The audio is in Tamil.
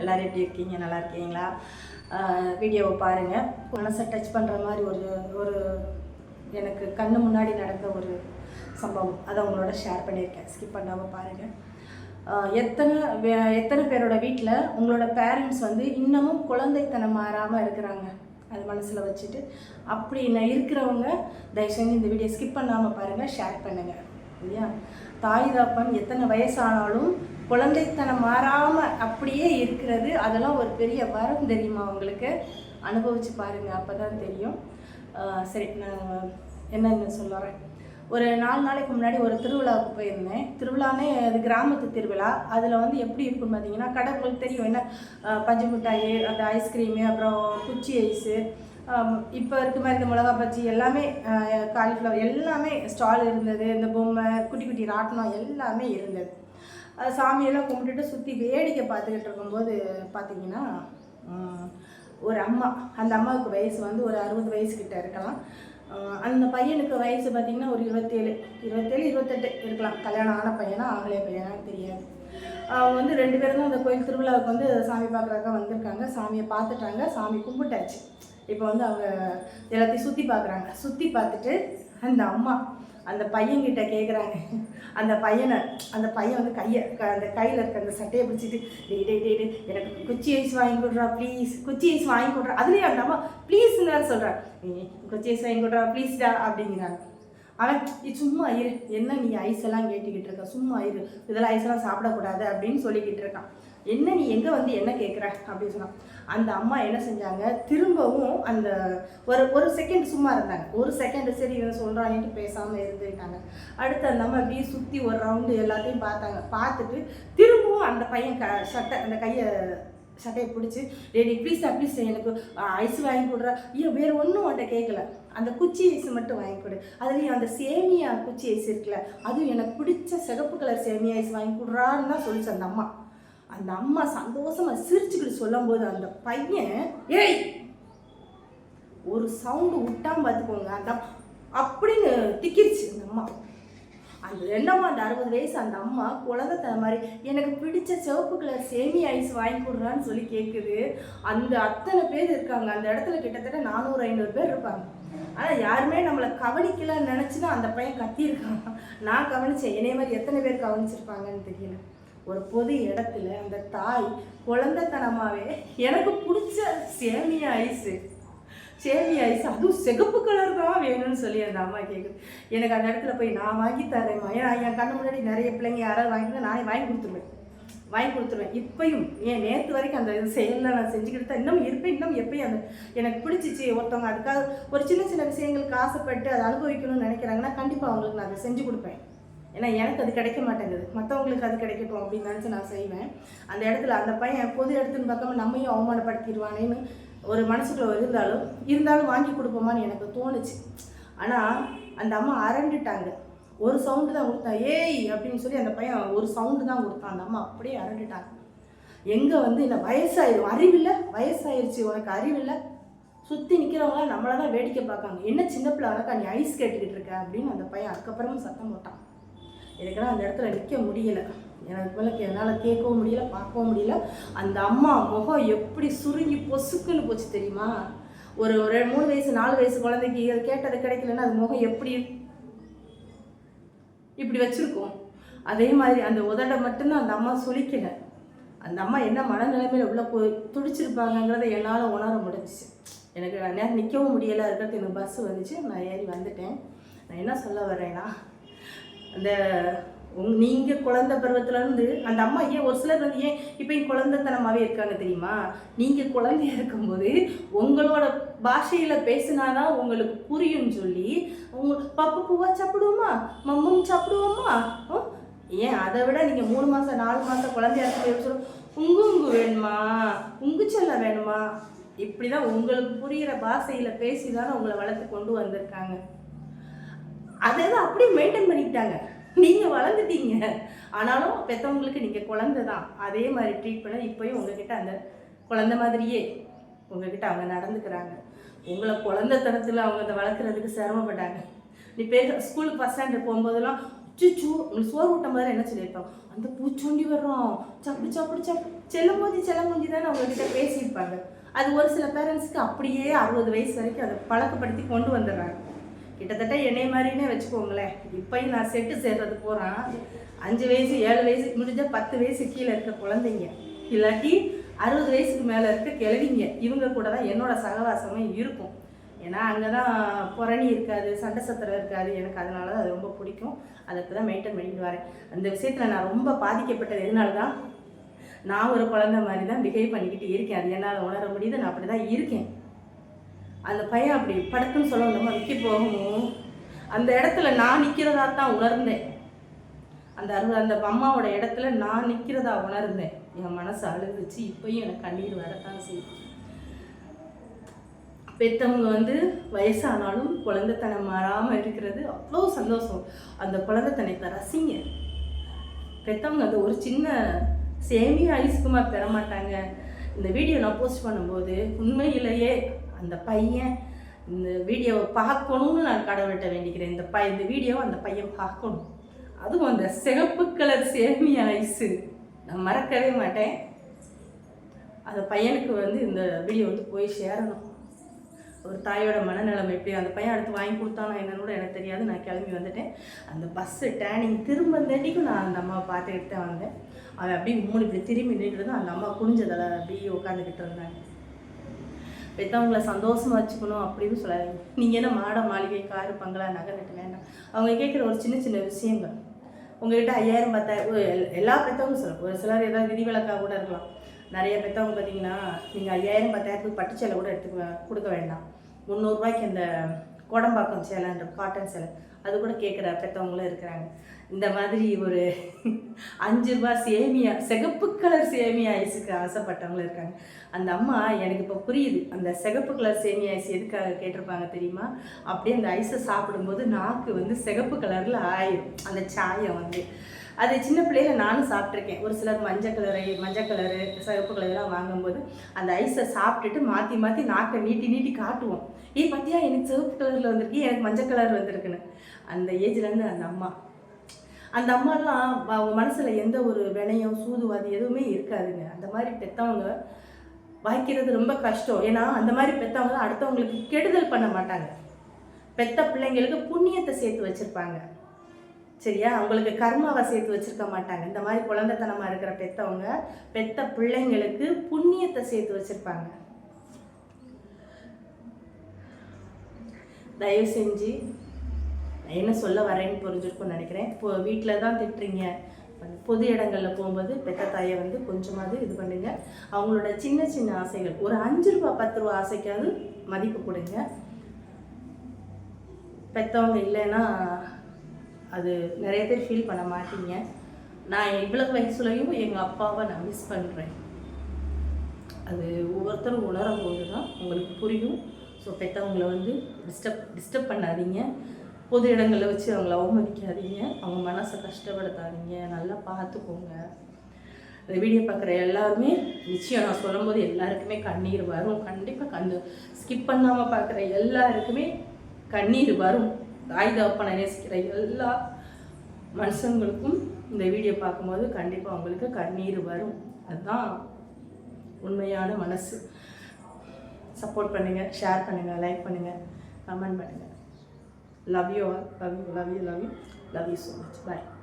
எல்லோரும் எப்படி இருக்கீங்க? நல்லா இருக்கீங்களா? வீடியோவை பாருங்கள் மனசை டச் பண்ணுற மாதிரி ஒரு ஒரு எனக்கு கண்ணு முன்னாடி நடந்த ஒரு சம்பவம். அதை உங்களோட ஷேர் பண்ணியிருக்கேன். ஸ்கிப் பண்ணாமல் பாருங்கள் எத்தனை எத்தனை பேரோட வீட்டில் உங்களோட பேரண்ட்ஸ் வந்து இன்னமும் குழந்தைத்தனம் மாறாமல் இருக்கிறாங்க. அது மனசில் வச்சுட்டு அப்படி நான் இருக்கிறவங்க தயவு செஞ்சு இந்த வீடியோ ஸ்கிப் பண்ணாமல் பாருங்கள் ஷேர் பண்ணுங்கள் இல்லையா? தாய் தாப்பன் எத்தனை வயசானாலும் குழந்தைத்தனம் மாறாமல் அப்படியே இருக்கிறது. அதெல்லாம் ஒரு பெரிய வரம் தெரியுமா உங்களுக்கு? அனுபவிச்சு பாருங்கள் அப்போ தான் தெரியும் சரி நான் என்னென்ன சொல்லுறேன். ஒரு நாலு நாளைக்கு முன்னாடி ஒரு திருவிழாவுக்கு போயிருந்தேன். திருவிழானே அது கிராமத்து திருவிழா. அதில் வந்து எப்படி இருக்கும்னு பார்த்தீங்கன்னா கடவுள் தெரியும் என்ன? பஞ்சு மிட்டாய் அந்த ஐஸ்கிரீமு அப்புறம் குச்சி ஐஸு இப்போ இருக்க மாதிரி இந்த மிளகா பஜ்ஜி எல்லாமே காலிஃப்ளவர் எல்லாமே ஸ்டால் இருந்தது. இந்த பொம்மை குட்டி குட்டி ராட்டினம் எல்லாமே இருந்தது. சாமியெல்லாம் கும்பிட்டுட்டு சுற்றி வேடிக்கை பார்த்துக்கிட்டு இருக்கும்போது பார்த்தீங்கன்னா ஒரு அம்மா அந்த அம்மாவுக்கு வயசு வந்து ஒரு அறுபது வயசுக்கிட்ட இருக்கலாம். அந்த பையனுக்கு வயசு பார்த்திங்கன்னா ஒரு இருபத்தேழு இருபத்தேழு இருபத்தெட்டு இருக்கலாம். கல்யாணம் ஆன பையனா ஆகலைய பையனா தெரியாது. அவங்க வந்து ரெண்டு பேரும் தான் அந்த கோயில் திருவிழாவுக்கு வந்து சாமி பார்க்குறதுக்காக வந்திருக்காங்க. சாமியை பார்த்துட்டாங்க. சாமி கும்பிட்டாச்சு. இப்போ வந்து அவங்க எல்லாத்தையும் சுற்றி பார்க்குறாங்க. சுற்றி பார்த்துட்டு அந்த அம்மா அந்த பையன்கிட்ட கேட்குறாங்க அந்த பையனை அந்த பையன் வந்து கையை க- அந்த கையில் இருக்க அந்த சட்டையை பிடிச்சிட்டு டே டே டே எனக்கு குச்சி ஐஸ் வாங்கி கொடுறா ப்ளீஸ் குச்சி ஐஸ் வாங்கி கொடுறா. அதுலேயே அந்த அம்மா ப்ளீஸ்ன்னு வேறு சொல்கிறான் குச்சி ஐஸ் வாங்கி கொடுறா ப்ளீஸ்டா அப்படிங்கிறாங்க. அவன் சும்மா இரு. என்ன நீ ஐஸ் எல்லாம் கேட்டுக்கிட்டு இருக்க? சும்மா இரு. இதெல்லாம் ஐஸ் எல்லாம் சாப்பிடக்கூடாது அப்படின்னு சொல்லிக்கிட்டு இருக்கான். என்ன நீ எங்கே வந்து என்ன கேட்குற அப்படின்னு சொன்னான். அந்த அம்மா என்ன செஞ்சாங்க? திரும்பவும் அந்த ஒரு ஒரு செகண்ட் சும்மா இருந்தாங்க. ஒரு செகண்ட் சரி இவன் சொல்கிறான்ட்டு பேசாமல் இருந்துட்டாங்க. அடுத்து அந்த அம்மா அப்படியே சுற்றி ஒரு ரவுண்டு எல்லாத்தையும் பார்த்தாங்க. பார்த்துட்டு திரும்பவும் அந்த பையன் க சட்டை அந்த கையை சட்டையை பிடிச்சி டேடி ப்ளீஸ் ப்ளீஸ் எனக்கு ஐஸ் வாங்கி கொடுற. ஐயோ வேறு ஒன்றும் உன்ட்ட கேட்கல அந்த குச்சி ஐஸ் மட்டும் வாங்கி கொடு. அதுலேயும் அந்த சேமியா குச்சி ஐஸ் இருக்குல்ல அதுவும் எனக்கு பிடிச்ச சிகப்பு கலர் சேமியா ஐஸ் வாங்கி கொடுறான்னு தான் சொல்லிச்சு அந்த அம்மா. அந்த அம்மா சந்தோஷமா சிரிச்சுக்கிட்டு சொல்லும்போது அந்த பையன் ஏய் ஒரு சவுண்டு விட்டாம பார்த்துக்கோங்க அந்த அப்படின்னு திக்கிருச்சு அந்த அம்மா. அந்த என்னம்மா அந்த அறுபது வயசு அந்த அம்மா குழந்தை மாதிரி எனக்கு பிடிச்ச சிவப்பு கலர் சேமி ஐஸ் வாங்கி கொடுறான்னு சொல்லி கேட்குது அந்த அத்தனை பேர் இருக்காங்க. அந்த இடத்துல கிட்டத்தட்ட நானூறு ஐநூறு பேர் இருப்பாங்க. ஆனால் யாருமே நம்மளை கவனிக்கலன்னு நினச்சி தான் அந்த பையன் கத்தியிருக்கான். நான் கவனித்தேன் என்னைய மாதிரி எத்தனை பேர் கவனிச்சிருப்பாங்கன்னு தெரியல. ஒரு பொது இடத்துல அந்த தாய் குழந்தைத்தனமாவே எனக்கு பிடிச்ச சேமியா ஐஸு. சேமியா ஐஸ். அதுவும் சிகப்பு கலர் தான் வேணும்னு சொல்லி அந்த அம்மா கேட்குது எனக்கு அந்த இடத்துல போய் நான் வாங்கி தரேம்மா ஏன்னா என் கண்ணு முன்னாடி நிறைய பிள்ளைங்க யாராவது வாங்கினா நானே வாங்கி கொடுத்துருவேன். வாங்கி கொடுத்துருவேன். இப்பையும் ஏன் நேற்று வரைக்கும் அந்த இது செயலில் நான் செஞ்சுக்கிட்டு தான் இன்னும் இருப்பேன். இன்னும் எப்பயும் அந்த எனக்கு பிடிச்சிச்சு. ஒருத்தவங்க அதுக்காக ஒரு சின்ன சின்ன விஷயங்களுக்கு ஆசைப்பட்டு அதை அனுபவிக்கணும்னு நினைக்கிறாங்கன்னா கண்டிப்பாக அவங்களுக்கு நான் அதை செஞ்சு கொடுப்பேன். ஏன்னா எனக்கு அது கிடைக்க மாட்டேங்குது. மற்றவங்களுக்கு அது கிடைக்கட்டும் அப்படின்னு நினச்சி நான் செய்வேன். அந்த இடத்துல அந்த பையன் பொது இடத்துன்னு பார்க்காம நம்மையும் அவமானப்படுத்திடுவானேன்னு ஒரு மனசுக்குள்ள இருந்தாலும் இருந்தாலும் வாங்கி கொடுப்போமான்னு எனக்கு தோணுச்சு. ஆனால் அந்த அம்மா அரண்டுட்டாங்க. ஒரு சவுண்டு தான் கொடுத்தான் ஏய்! அப்படின்னு சொல்லி அந்த பையன் ஒரு சவுண்டு தான் கொடுத்தான். அந்த அம்மா அப்படியே அரண்டுட்டாங்க. எங்கே வந்து இந்த வயசாயிரும் அறிவில்லை? வயசாயிருச்சு உனக்கு அறிவில்லை? சுற்றி நிற்கிறவங்களாம் நம்மளை தான் வேடிக்கை பார்க்காங்க. என்ன சின்ன பிள்ளை உனக்கா நீ ஐஸ் கேட்டுக்கிட்டு இருக்க? அப்படின்னு அந்த பையன் அதுக்கப்புறமும் சத்தம் போட்டான். எனக்கெல்லாம் அந்த இடத்துல நிற்க முடியல. எனக்கு மேலே என்னால் கேட்கவும் முடியல பார்க்கவும் முடியல. அந்த அம்மா முகம் எப்படி சுருங்கி பொசுக்குன்னு போச்சு தெரியுமா? ஒரு ஒரு மூணு வயசு நாலு வயசு குழந்தைக்கு அது கேட்டது கிடைக்கலன்னா அது முகம் எப்படி இப்படி வச்சுருக்கோம்? அதே மாதிரி அந்த உதட்டை மட்டும்தான் அந்த அம்மா சுளிக்கல. அந்த அம்மா என்ன மனநிலைமையில் உள்ள போய் துடிச்சிருப்பாங்கங்கிறத என்னால் உணர முடிஞ்சிச்சு. எனக்கு நேரம் நிற்கவும் முடியலை இருக்கிறது எனக்கு பஸ் வந்துச்சு நான் ஏறி வந்துட்டேன். நான் என்ன சொல்ல வரேன்னா அந்த உங் நீங்கள் குழந்தை பருவத்துலேருந்து அந்த அம்மா ஏன் ஒரு சிலர் வந்து ஏன் இப்போ என் குழந்தைத்தனமாகவே இருக்காங்க தெரியுமா? நீங்கள் குழந்தையா இருக்கும்போது உங்களோட பாஷையில் பேசினாதான் உங்களுக்கு புரியும்னு சொல்லி உங்க பப்பு பூவா சாப்பிடுவோமா? மம்மும் சாப்பிடுவோமா? ஏன் அதை விட நீங்கள் மூணு மாதம் நாலு மாதம் குழந்தையா இருக்கும் சொல்லும் உங்கு உங்கு வேணுமா? உங்கு செல்ல வேணுமா? இப்படி தான் உங்களுக்கு புரிகிற பாஷையில் பேசி தானே உங்களை வளர்த்து கொண்டு வந்திருக்காங்க. அதை தான் அப்படியே மெயின்டைன் பண்ணிக்கிட்டாங்க. நீங்கள் வளர்ந்துட்டீங்க. ஆனாலும் பெற்றவங்களுக்கு நீங்கள் குழந்தை தான். அதே மாதிரி ட்ரீட் பண்ண இப்போயும் உங்ககிட்ட அந்த குழந்த மாதிரியே உங்ககிட்ட அவங்க நடந்துக்கிறாங்க. உங்களை குழந்தைத்தனத்தில் அவங்க அதை வளர்க்குறதுக்கு சிரமப்பட்டாங்க. நீ பேர் ஸ்கூலுக்கு ஃபஸ்ட் ஸ்டாண்டர்ட் போகும்போதெல்லாம் சுச்சு உங்களுக்கு சோறு ஊட்டும் மாதிரி என்ன சொல்லியிருப்பாங்க? அந்த பூச்சொண்டி வர்றோம். சாப்பிடு சாப்பிடு சாப்பிடு செல்லமோதி செல்லமோஞ்சி தானே அவங்கக்கிட்ட பேசியிருப்பாங்க. அது ஒரு சில பேரண்ட்ஸ்க்கு அப்படியே அறுபது வயசு வரைக்கும் அதை பழக்கப்படுத்தி கொண்டு வந்துடுறாங்க. கிட்டத்தட்ட என்னை மாதிரினே வச்சுக்கோங்களேன். இப்பயும் நான் செட்டு சேர்றது போகிறேன் அஞ்சு வயசு ஏழு வயசு முடிஞ்ச பத்து வயசு கீழே இருக்க குழந்தைங்க. இல்லாட்டி அறுபது வயசுக்கு மேலே இருக்க கிழவிங்க. இவங்க கூட தான் என்னோட சகவாசமே இருக்கும். ஏன்னா அங்கே தான் புரணி இருக்காது சண்டை சத்திரம் இருக்காது. எனக்கு அதனால தான் அது ரொம்ப பிடிக்கும். அதுக்கு தான் மெயின்டைன் பண்ணிட்டு வரேன். அந்த விஷயத்தில் நான் ரொம்ப பாதிக்கப்பட்டது எதனால தான் நான் ஒரு குழந்த மாதிரி தான் பிஹேவ் பண்ணிக்கிட்டு இருக்கேன். அது என்னால் உணர முடியுது. நான் அப்படி தான் இருக்கேன். அந்த பையன் அப்படி படத்துன்னு சொல்ல நம்ம விற்க போகவும் அந்த இடத்துல நான் நிற்கிறதா தான் உணர்ந்தேன். அந்த அரு அந்த அம்மாவோட இடத்துல நான் நிற்கிறதா உணர்ந்தேன். என் மனசு அழுதுச்சு. இப்பயும் எனக்கு கண்ணீர் வரத்தான் செய்யும் பெற்றவங்க வந்து வயசானாலும் குழந்தைத்தனம் மாறாமல் இருக்கிறது அவ்வளோ சந்தோஷம். அந்த குழந்தைத்தனத்தை ரசிங்க. பெற்றவங்க அந்த ஒரு சின்ன சேமியா ஐஸ்குமா பெற மாட்டாங்க இந்த வீடியோ நான் போஸ்ட் பண்ணும்போது உண்மையிலேயே அந்த பையன் இந்த வீடியோவை பார்க்கணும்னு நான் கடவுள்கிட்ட வேண்டிக்கிறேன். இந்த பை இந்த வீடியோவை அந்த பையன் பார்க்கணும். அதுவும் அந்த சிகப்பு கலர் சேமியா ஐஸு. நான் மறக்கவே மாட்டேன். அந்த பையனுக்கு வந்து இந்த வீடியோ வந்து போய் சேரணும். ஒரு தாயோட மனநிலைமை எப்படி அந்த பையன் அடுத்து வாங்கி கொடுத்தானா என்னன்னு கூட எனக்கு தெரியாது. நான் கிளம்பி வந்துட்டேன். அந்த பஸ்ஸு டேனிங் திரும்ப தண்டிக்கும் நான் அந்த அம்மாவை பார்த்துக்கிட்டு தான் வந்தேன். அவன் அப்படியே மூணு இப்படி திரும்பி நின்றுட்டு தான் அந்த அம்மா குனிஞ்சதில் அப்படியே உட்காந்துக்கிட்டு இருந்தாங்க. பெற்றவங்கள சந்தோஷமாக வச்சுக்கணும் அப்படின்னு சொல்லாதீங்க. நீங்கள் என்ன மாட மாளிகை காரு பங்களா நகை நட்டு வேண்டாம் அவங்க கேட்குற ஒரு சின்ன சின்ன விஷயங்கள். உங்ககிட்ட ஐயாயிரம் பத்தாயிரம் எல்லா பெற்றவங்க சொல்ல ஒரு சிலர் ஏதாவது விதிவிலக்காக கூட இருக்கலாம். நிறைய பெற்றவங்க பார்த்தீங்கன்னா நீங்கள் ஐயாயிரம் பத்தாயிரத்துக்கு பட்டு சேலை கூட எடுத்து கொடுக்க வேண்டாம். முந்நூறுரூவாய்க்கு அந்த கோடம்பாக்கம் சேலைன்ற காட்டன் சேலை அது கூட கேட்குற பெற்றவங்களும் இருக்கிறாங்க. இந்த மாதிரி ஒரு அஞ்சு ரூபா சேமியா சிகப்பு கலர் சேமியா ஐஸுக்கு ஆசைப்பட்டவங்களும் இருக்காங்க. அந்த அம்மா எனக்கு இப்போ புரியுது. அந்த சிகப்பு கலர் சேமியா ஐஸ் எதுக்காக கேட்டிருப்பாங்க தெரியுமா? அப்படியே அந்த ஐஸை சாப்பிடும்போது நாக்கு வந்து சிகப்பு கலரில் ஆயிரும். அந்த சாயம் வந்து. அது சின்ன பிள்ளையில நானும் சாப்பிட்ருக்கேன் ஒரு சிலர் மஞ்சள் கலரு மஞ்சள் கலரு சிவப்பு கலரெலாம் வாங்கும்போது அந்த ஐஸை சாப்பிட்டுட்டு மாற்றி மாற்றி நாக்கை நீட்டி நீட்டி காட்டுவோம். ஏ பார்த்தியா எனக்கு சிவப்பு கலரில் வந்திருக்கு. எனக்கு மஞ்சள் கலர் வந்திருக்குன்னு. அந்த ஏஜ்லேருந்து அந்த அம்மா அந்த அம்மாலாம் அவங்க மனசில் எந்த ஒரு வினயம் சூதுவாதி எதுவுமே இருக்காதுங்க. அந்த மாதிரி பெற்றவங்க வாய்க்கிறது ரொம்ப கஷ்டம். ஏன்னா அந்த மாதிரி பெற்றவங்க அடுத்தவங்களுக்கு கெடுதல் பண்ண மாட்டாங்க. பெத்த பிள்ளைங்களுக்கு புண்ணியத்தை சேர்த்து வச்சுருப்பாங்க. சரியா? அவங்களுக்கு கர்மாவை சேர்த்து வச்சிருக்க மாட்டாங்க. இந்த மாதிரி குழந்தைத்தனமாக இருக்கிற பெற்றவங்க பெத்த பிள்ளைங்களுக்கு புண்ணியத்தை சேர்த்து வச்சிருப்பாங்க. தயவு செஞ்சு என்ன சொல்ல வரேன்னு புரிஞ்சிருக்கும்னு நினைக்கிறேன். இப்போ வீட்டில் தான் திட்டுறீங்க. பொது இடங்களில் போகும்போது பெத்த தாயை வந்து கொஞ்சமாவது இது பண்ணுங்க. அவங்களோட சின்ன சின்ன ஆசைகள் ஒரு அஞ்சு ரூபா பத்து ரூபா ஆசைக்காவது மதிப்பு கொடுங்க. பெற்றவங்க இல்லைன்னா அது நிறைய பேர் ஃபீல் பண்ண மாட்டீங்க. நான் இவ்வளவு வயசுலையும் எங்கள் அப்பாவை நான் மிஸ் பண்ணுறேன் அது ஒவ்வொருத்தரும் உணரும் போது தான் உங்களுக்கு புரியும். ஸோ பெற்றவங்களை வந்து டிஸ்டர்ப் டிஸ்டர்ப் பண்ணாதீங்க. பொது இடங்களில் வச்சு அவங்கள அவமதிக்காதீங்க. அவங்க மனசை கஷ்டப்படுத்தாதீங்க. நல்லா பார்த்துக்கோங்க. இந்த வீடியோ பார்க்குற எல்லாருமே நிச்சயம் நான் சொல்லும்போது எல்லாருக்குமே கண்ணீர் வரும். கண்டிப்பாக கண் ஸ்கிப் பண்ணாமல் பார்க்குற எல்லாருக்குமே கண்ணீர் வரும். தாய் தகப்பனை நேசிக்கிற எல்லா மனுஷங்களுக்கும் இந்த வீடியோ பார்க்கும்போது கண்டிப்பாக அவங்களுக்கு கண்ணீர் வரும். அதுதான் உண்மையான மனசு. சப்போர்ட் பண்ணுங்கள் ஷேர் பண்ணுங்கள் லைக் பண்ணுங்கள் கமெண்ட் பண்ணுங்கள் Love you all. Love you, love you, love you. Love you so much. Bye.